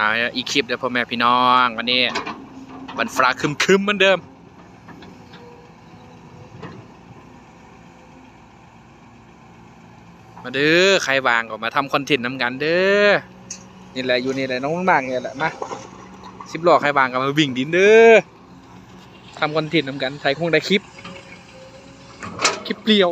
อ่าอีกคลิปเดี๋ยวพ่อแม่พี่น้อง วันนี้วันฟ้าครึมๆเหมือนเดิม มาเด้อใครวางก็มาทำคอนเทนต์น้ำกันเด้อนี่แหละอยู่นี่แหละน้องมากเนี่ยแหละมาสิบหล้อใครวางก็มาวิ่งดินเด้อทำคอนเทนต์น้ำกันถ่ายคงได้คลิป คลิปเปลี่ยว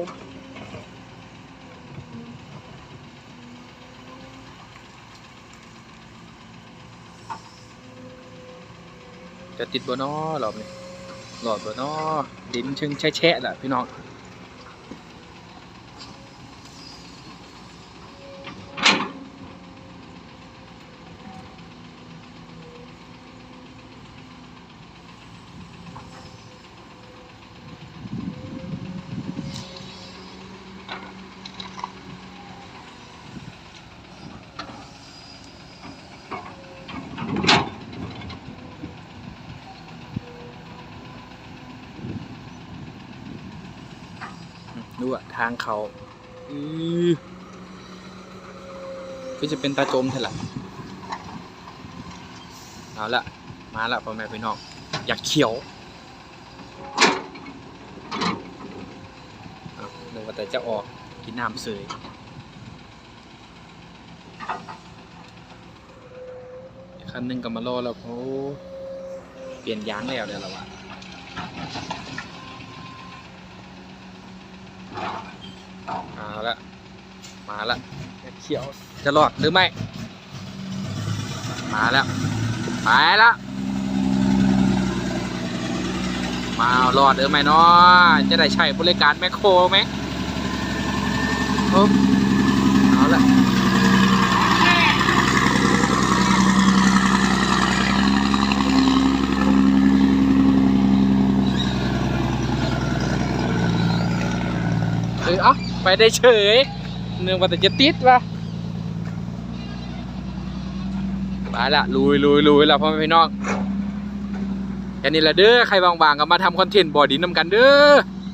จะติดบ่นอหรอบนี้หลอดบ่นอดินชึงแช่แช่แหละพี่น้อง ดูอะทางเขาอือก็จะเป็นตาจมเท่าไหร่เอาละมาละพ่อแม่พี่น้องอยากเขียวเอาเดี๋ยวว่าแต่จะออกกินน้ำเสยคันหนึ่งก็มารอแล้วโอ้เปลี่ยนยางแล้วเดี๋ยวเราอะ เอาละ มาละเขียวจะรอดหรือไม่ มาแล้วไปละมารอดหรือไม่เนาะจะได้ใช้บริการแมคโครไหมโอ้เอาละเออเอาไปได้เฉยเนื่องว่าแต่จะติดวะไปละลุยลุยลุยละพ่อแม่พี่น้องแค่นี้ละเด้อใครบางๆก็มาทำคอนเทนต์บอดี้นำกันเด้อ